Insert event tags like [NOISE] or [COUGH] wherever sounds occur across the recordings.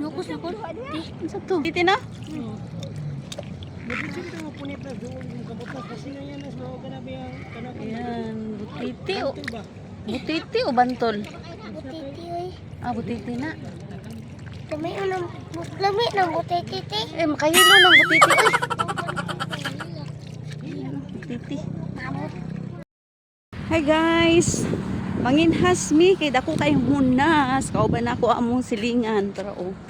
Lukos, to. Na? Na yan mas mga kanabi ang kanang Ayan, butiti o. Butiti o bantol? Butiti, oy. Ah, butiti na. Lami ng lami ng butiti. Eh, makahilo ng butiti. Butiti. Hi guys! Manginhas mi kay dako kay hunas. Kauban ako among silingan pero oh.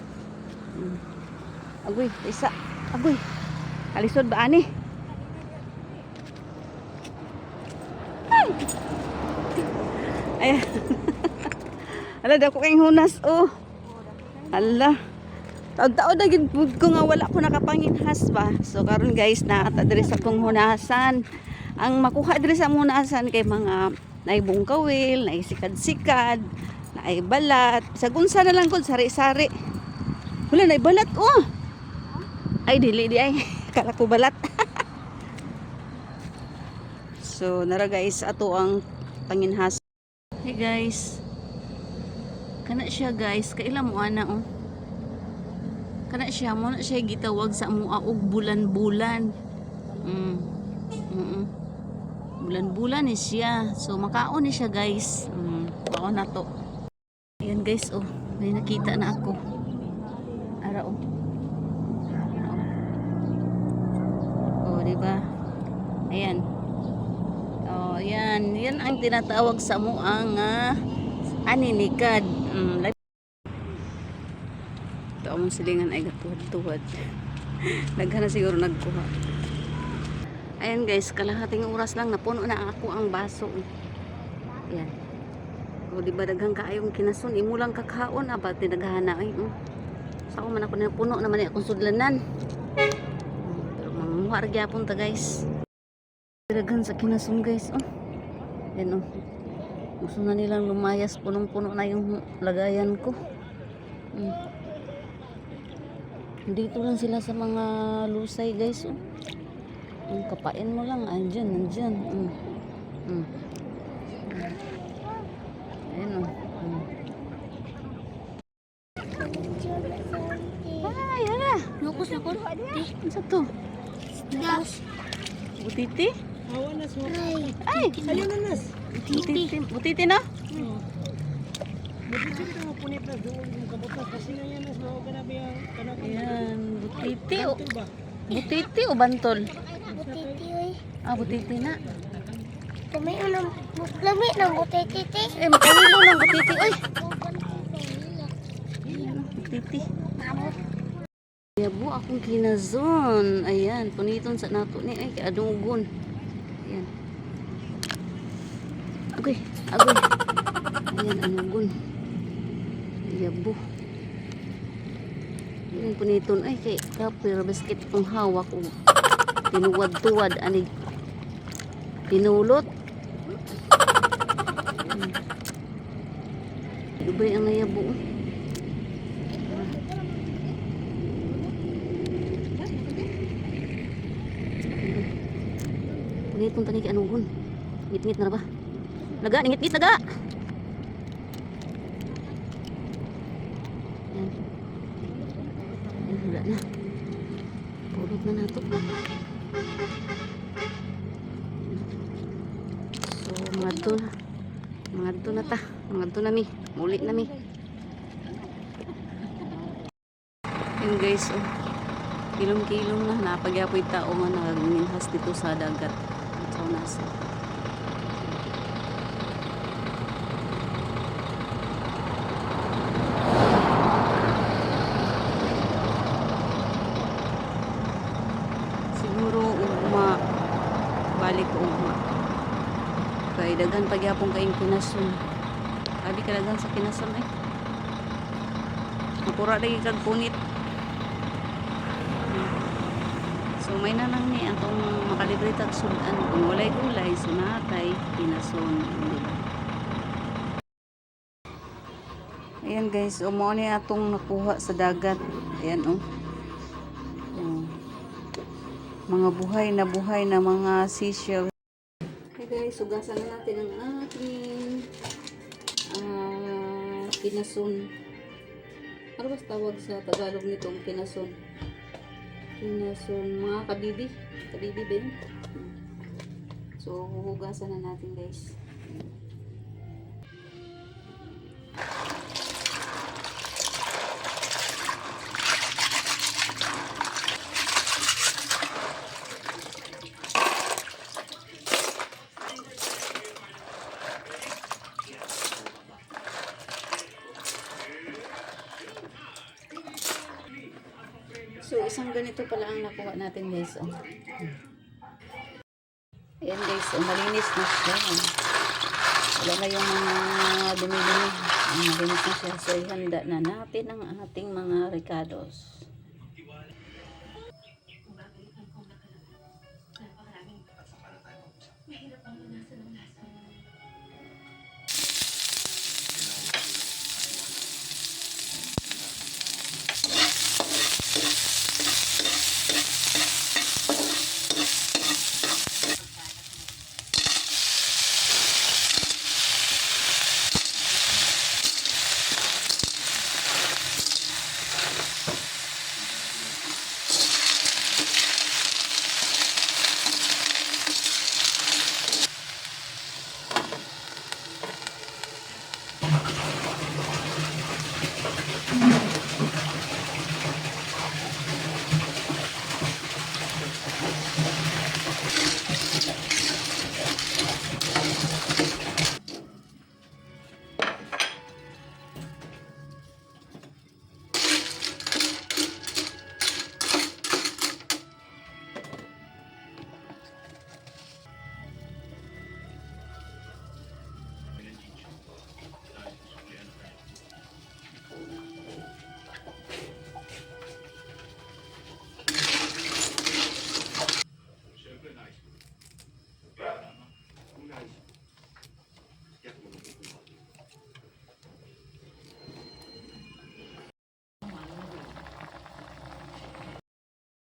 Agoy, isa. Agoy. Kalisod ba ani? Ay. [LAUGHS] Ala dako kay hunas oh. Ala. Taon-taon na gid ko nga wala ko nakapanginhas ba. So karon guys na diri sa kong hunasan. Ang makuha diri sa hunasan kay mga naibong kawil, naisikad-sikad, naibalat. Sa gunsa na lang kun sari-sari. Wala naibalat oh. Ay dili di ay. [LAUGHS] Kala ko balat. [LAUGHS] so nara guys ato ang panginhas. Hey guys. Kana siya guys, kaila mo ana oh. Kana siya mo na siya gitawag sa mua og bulan-bulan. Mm. Mm. Bulan-bulan ni siya. So makaon ni siya guys. Mm. Makaon na to. Ayan guys oh, may nakita na ako. Ara oh. Ara, oh. Oh, di ba? Ayan. Oh, ayan. Yan ang tinatawag sa muang uh, aninikad. Mm, ito among silingan ay gatuhad-tuhad. Nagana [LAUGHS] siguro nagkuha. Ayan guys, kalahating oras lang napuno na ako ang baso. Ayan. O di ba daghang kaayong kinasun imo lang kakaon aba tinaghana ay. Mm. Sa ako man ako na puno naman akong sudlanan. Mm, Pero manguha ra gyapon ta guys. Daghan sa kinasun guys. Oh. Ayan oh. Gusto na nilang lumayas punong-puno na yung lagayan ko. Mm. Dito lang sila sa mga lusay guys. Oh. Ang kapain mo lang. Andyan, andyan. Mm. Mm. Ayan oh. Mm. Ay, ala. Lukos, lukos. Di. Ano sa to? Lukos. Butiti? Awa na so. Ay. Ayun na nas. Butiti. Butiti na? Mabisi kita mo punit na doon yung kabutas kasi nga yan mas mga kanabi ang kanang Ayan. Butiti o. Butiti o bantol? Butiti, oy. Ah, butiti na. Lami ng lami ng butiti. Eh, makahilo ng butiti. Ay! Ayan, butiti. Yabo akong kinazon. Ayan, puniton sa nato ni ay kay adugon. Ayan. Agoy, agoy. Ayan, anugon. Yabo. Ayan, puniton ay kay kapir basket kong hawak o tinuwad-tuwad ani pinulot. Hmm. Ibay ang nayabo. Pangitong tani kay anugon. Ngit-ngit na ba? Naga, ngit-ngit naga. Yan. Yan, wala na. Pulot na nato. So, mga to na. Mga to na ta. Mga to na mi. Muli na mi. Yun guys, oh. Kilom-kilom na. Napagyapoy tao nga nagaminhas dito sa dagat. Nasa. Siguro ugma balik ugma. Kay daghan pagyapon kayong kinasun. Abi ka daghan sa kinasun eh. Mapura lagi kag punit. So may nanang ni atong makalibre tag sudan kung walay gulay sunatay kinason di ba? Ayan guys, umo ni atong nakuha sa dagat. Ayan oh. Oh. Mga buhay na buhay na mga seashell. Okay guys, sugasan na natin ang ating ah, kinasun. Ano ba tawag sa Tagalog nitong kinason? Kinason, mga kabibi. Kabibi ba yun? So, huhugasan na natin guys. So, isang ganito pala ang nakuha natin guys. Oh. Ayan guys, oh, malinis na siya. Wala na yung mga dumi-dumi. Malinis na siya. So, ihanda na natin ang ating mga ricados.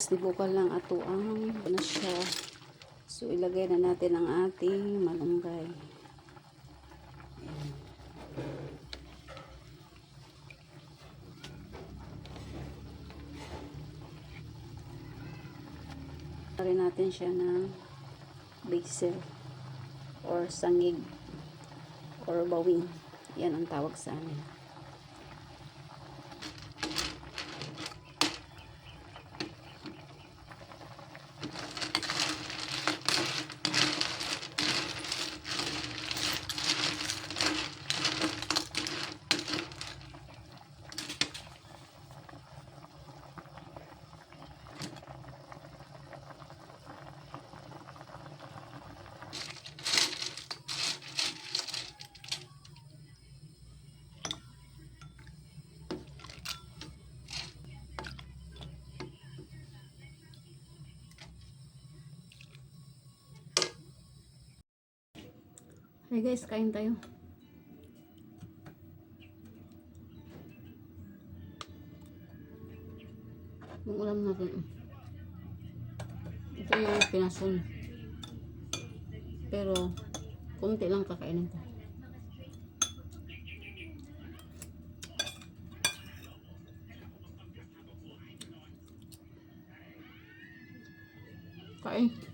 Nibukal lang ato ang na siya. So, ilagay na natin ang ating malunggay. Ayan. natin siya ng basil or sangig or bawing. Yan ang tawag sa amin. Hey guys, kain tayo. Yung ulam natin. Ito yung pinasun. Pero, konti lang kakainin ko. Kain.